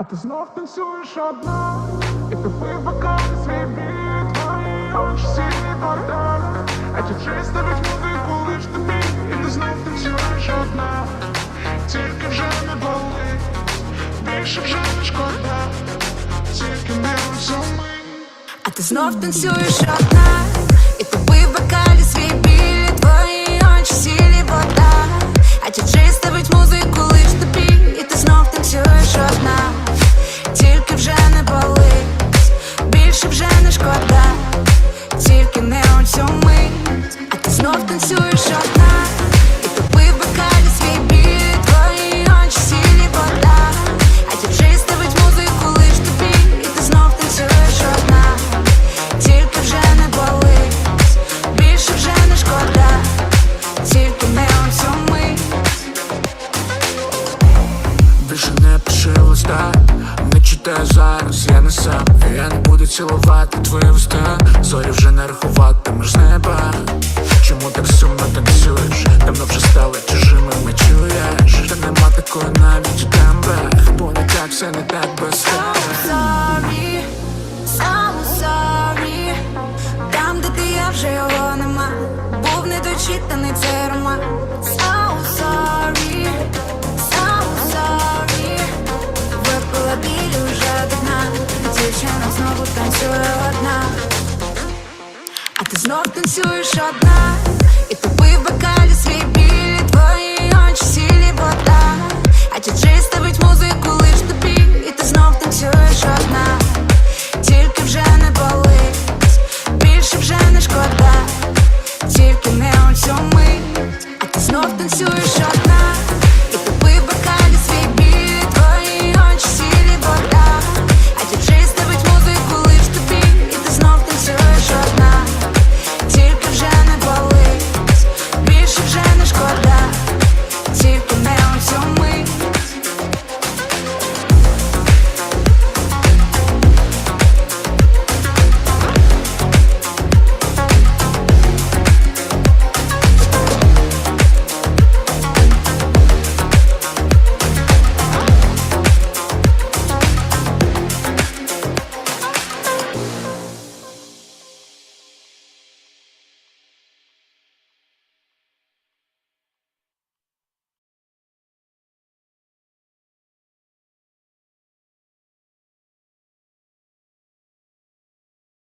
А ти знов танцюєш одна, і тупий бокал свій біль, твої очі сіні вода. А чисто від музику лиш тобі, і ти знов танцюєш одна, тільки вже не болить, більше вже не шкода, тільки не цьому А ти знов танцюєш одна, танцюєш одна, і тупий в бокалі свій біль, твої очі сілі вода, а ті чистовить музику лиш тобі, і ти знов танцюєш одна, тільки вже не болить, більше вже не шкода, тільки не цьому мить. Більше не пиши листа, не читай зараз, я не сам. Я не буду цілувати твої вуста. Зорі вже не рахуватимеш з неба Був недочитаний цей роман So sorry, so sorry. Випила біль уже дна Дівчина знову танцює одна. А ти знов танцюєш одна не шкода